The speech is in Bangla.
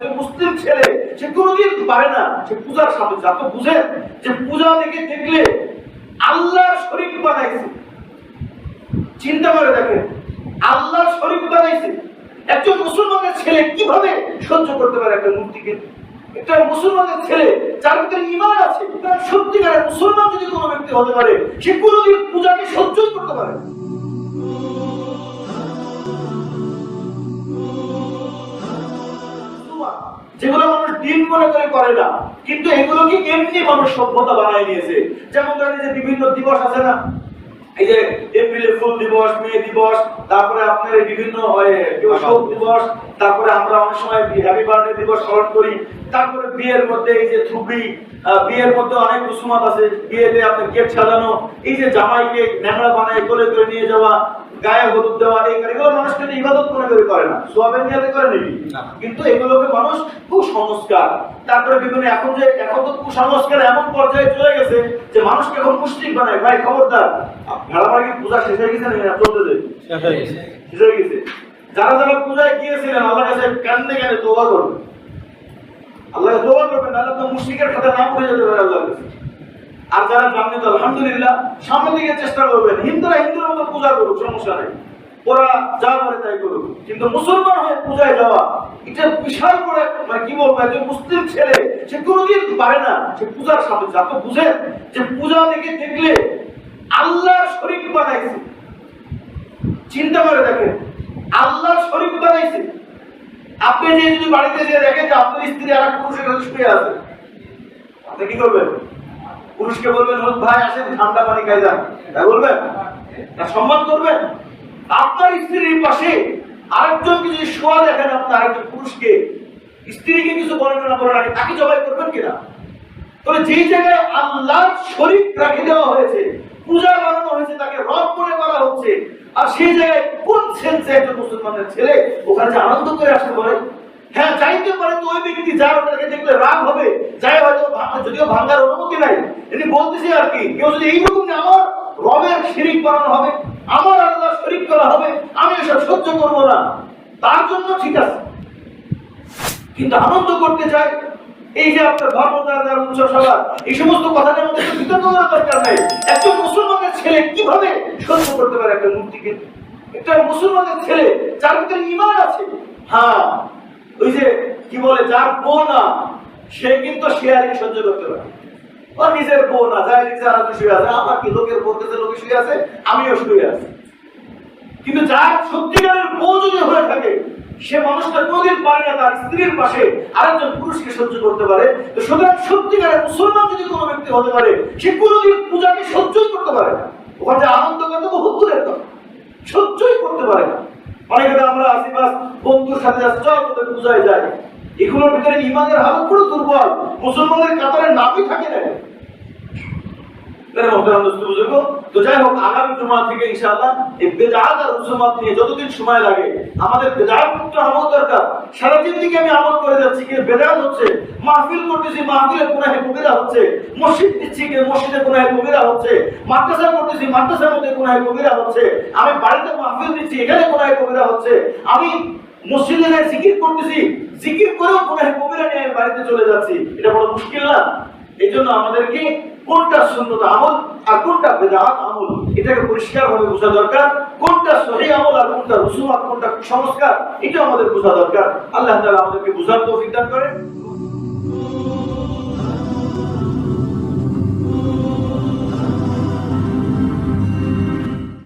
মুসলিম ছেলে, সে কোনোদিন পারে না সে পূজার সামনে যা তো বুঝে যে পূজা থেকে দেখলে আল্লাহর শরীফ বানাইছে। চিন্তা করে দেখেন, আল্লাহর শরীফ বানাইছে। একজন মুসলমানের ছেলে কীভাবে সহ্য করতে পারে একটা মূর্তিকে? একটা মুসলমানের ছেলে, যার ভিতরে ইমান আছে সত্যিকারের মুসলমান যদি কোনো ব্যক্তি হতে পারে, সে কোনোদিন পূজাকে সহ্যই করতে পারে দিন মনে করে করে না। কিন্তু এগুলোকে এমনি মানুষ সভ্যতা বানায় নিয়েছে। যেমন ধরেন যে বিভিন্ন দিবস আছে না? এই যে এপ্রিলে ফুল দিবস, মে দিবস, তারপরে আপনার বিভিন্ন দিবস, তারপরে আমরা অনেক সময় হ্যাপি বার্থডে দিবস স্মরণ করি। তারপরে বিয়ের মধ্যে এই যে আহ, বিয়ের মধ্যে অনেক রসুমাত আছে। বিয়েতে আপনার গেট সাজানো এই যে জামাইকে ন্যাংরা বানায় কোলে করে নিয়ে যাওয়া গায়ে হলুদ দেওয়া এই এগুলো মানুষ কিন্তু ইবাদত মনে করে করে না। সোয়াবের নিয়াতে করে নাকি না। কিন্তু এগুলোকে মানুষ কুসংস্কার। তারপরে বিভিন্ন এখন যে এখন তো কুসংস্কার এমন পর্যায়ে চলে গেছে যে মানুষকে এখন মুসলিম বানায়। ভাই খবরদার। ভেড়ামার কি পূজা শেষ হয়ে গেছে না চলতেছে শেষ হয়ে গেছে। শেষ হয়ে গেছে। যারা যারা পূজায় গিয়েছিলেন আল্লাহ কাছে কান্দে কান্দে তোবা করবেন? আল্লাহ তোবা করবেন নাহলে তো খাতা যেতে পারে আল্লাহর কাছে আর যারা তো আলহামদুলিল্লাহ, সামনের দিকে চেষ্টা করবেন, হিন্দুরা হিন্দুর মতো পূজা করুক, সমস্যা নেই। ওরা যা তাই করুক। কিন্তু মুসলমান হয়ে পূজায় যাওয়া, এটা বিশাল মানে কি বলব, একজন মুসলিম ছেলে, সে কোনোদিন পারে না সে পূজার সামনে যা তো বুঝে যে পূজা থেকে দেখলে আল্লাহর শরীফ বানাইছে। চিন্তা করে দেখেন, আল্লাহর শরীফ বানাইছে। আপনি যে যদি বাড়িতে যেয়ে দেখেন যে আপনার স্ত্রী আর এক পুরুষের কাছে শুয়ে আছে, আপনি কি করবেন? পুরুষকে বলবেন, হলুদ ভাই, আসেন, ঠান্ডা পানি খাই যান। তাই বলবেন? তার সম্মান করবেন? আপনার স্ত্রীর পাশে আরেকজনকে যদি শোয়া দেখেন আপনার আরেকজন পুরুষকে, স্ত্রীকে কিছু বলেন না বলেন আগে তাকে জবাই করবেন কিনা? তবে যেই জায়গায় আল্লাহর শরীফ রাখে দেওয়া হয়েছে পূজা বানানো হয়েছে, তাকে রব মনে করা হচ্ছে। আর সেই জায়গায় কোন সেন্সে একজন মুসলমানের ছেলে ওখানে আনন্দ করে আসতে পারে? হ্যাঁ চাইতে পারে তো ওই ব্যক্তি যার, ওটাকে দেখলে রাগ হবে। যাই হয়তো যদিও ভাঙ্গার অনুমতি নাই। এমনি বলতেছি আর কি, কেউ যদি এইরকম যে আমার রবের শিরিক বানানো হবে, আমার আল্লাহ শরিক করা হবে, আমি এসব সহ্য করব না। তার জন্য ঠিক আছে। কিন্তু আনন্দ করতে চায় এই যে আপনার ধর্মদার উচ্চ সভা এই সমস্ত কথার মধ্যে বিতর্ক করার দরকার নেই। একজন ছেলে কীভাবে সহ্য করতে পারে একটা মূর্তিকে? একটা মুসলমানের ছেলে, যার ভিতরে ইমান আছে। হ্যাঁ ওই যে কি বলে, যার বউ না, সে কিন্তু শেয়ারিং সহ্য করতে পারে। ও নিজের না আর শুয়ে আছে। আমার কি লোকের লোকে শুয়ে আছে? আমিও শুয়ে আছি। কিন্তু যার সত্যিকারের বউ যদি হয়ে থাকে, সে মানুষটা কোনদিন পারে না, তার স্ত্রীর পাশে আরেকজন পুরুষকে সহ্য করতে পারে। তো সুতরাং সত্যিকারের মুসলমান যদি কোনো ব্যক্তি হতে পারে, সে কোনোদিন পূজাকে সহ্যই করতে পারে যে আনন্দ করতে বহুত দূরের কথা সহ্যই করতে পারে না। অনেকে আমরা আশিপাশ বন্ধুর সাথে চল তোদের যাই এগুলোর ভিতরে ইমানের হালত পুরো দুর্বল। মুসলমানের কাতারে নামই থাকে না। আমি মাহফিল দিচ্ছি মসজিদে হচ্ছে আমি জিকির করতেছি, জিকির করেও গুনাহে কবিরা নিয়ে বাড়িতে চলে যাচ্ছি। এটা বড় মুশকিল না? এই জন্য আমাদেরকে কোনটা সুন্নত আমল আর কোনটা বেদাত আমল এটাকে পরিষ্কার ভাবে বোঝা দরকার, কোনটা সহি আমল আর কোনটা রসুমাত কোনটা সংস্কার এটা আমাদের বোঝা দরকার। আল্লাহ তালা আমাদেরকে বোঝার তৌফিক দান করেন।